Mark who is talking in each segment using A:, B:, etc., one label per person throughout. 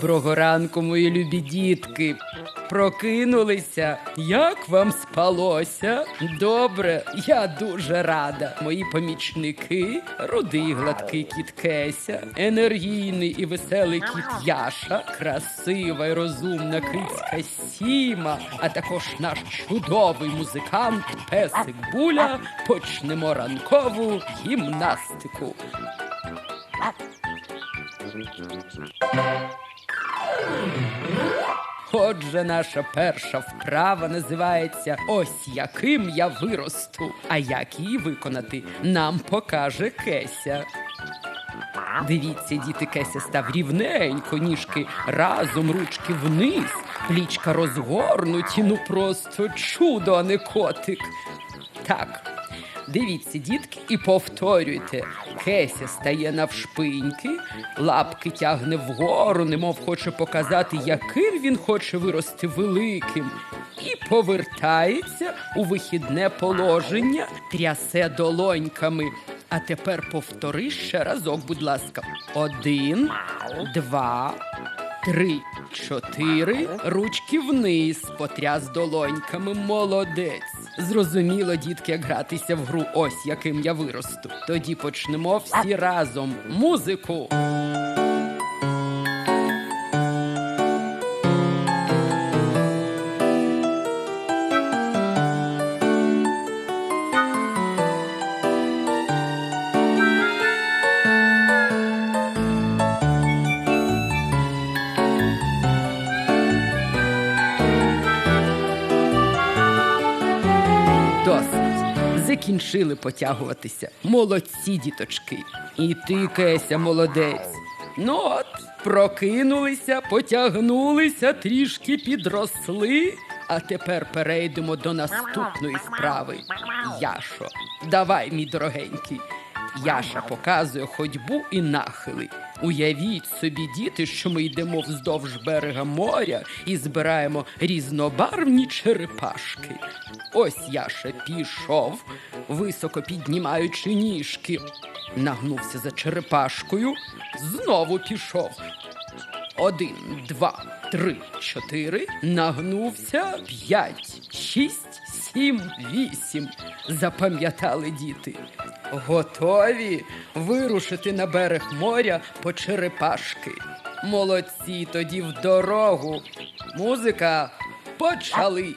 A: Доброго ранку, мої любі дітки. Прокинулися. Як вам спалося? Добре, я дуже рада. Мої помічники, рудий гладкий кіт Кеся, енергійний і веселий кіт Яша, красива і розумна кицька Сіма, а також наш чудовий музикант Песик Буля. Почнемо ранкову гімнастику. Отже, наша перша вправа називається Ось яким я виросту. А як її виконати, нам покаже Кеся. Дивіться, діти, Кеся став рівненько, ніжки разом, ручки вниз, плічка розгорнуті, ну просто чудо, а не котик. Так, дивіться, дітки, і повторюйте. Кеся стає навшпиньки, лапки тягне вгору, немов хоче показати, яким він хоче вирости великим. І повертається у вихідне положення, трясе долоньками. А тепер повтори ще разок, будь ласка. Один, два, три, чотири. Ручки вниз, потряс долоньками. Молодець. Зрозуміло, дітки, як гратися в гру. Ось яким я виросту. Тоді почнемо всі разом. Музику. Закінчили потягуватися. Молодці, діточки. І ти, Кеся, молодець. Ну от, прокинулися, потягнулися, трішки підросли. А тепер перейдемо до наступної справи. Яшо, давай, мій дорогенький. Яша показує ходьбу і нахили. Уявіть собі, діти, що ми йдемо вздовж берега моря і збираємо різнобарвні черепашки. Ось Яша пішов, високо піднімаючи ніжки, нагнувся за черепашкою, знову пішов. Один, два, три, чотири, нагнувся, п'ять, шість, сім, вісім. Запам'ятали діти. Готові вирушити на берег моря по черепашки. Молодці, тоді в дорогу. Музика почали.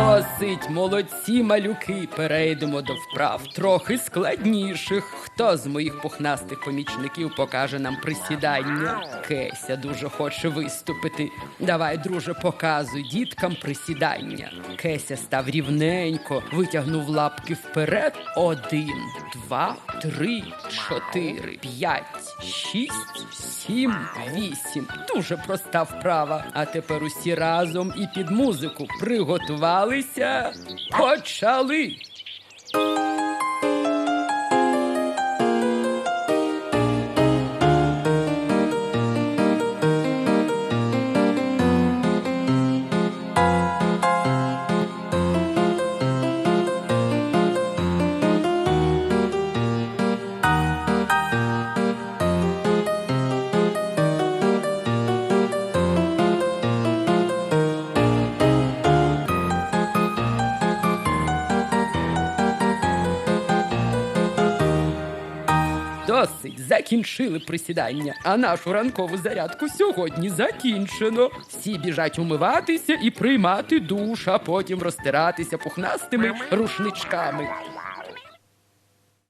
A: Досить, молодці малюки. Перейдемо до вправ трохи складніших. Хто з моїх пухнастих помічників покаже нам присідання? Кеся дуже хоче виступити. Давай, друже, показуй діткам присідання. Кеся став рівненько, витягнув лапки вперед. Один, два, три, чотири, п'ять, шість, сім, вісім. Дуже проста вправа. А тепер усі разом і під музику приготувалися. Почали. Досить, закінчили присідання. А нашу ранкову зарядку сьогодні закінчено. Всі біжать умиватися і приймати душ, а потім розтиратися пухнастими рушничками.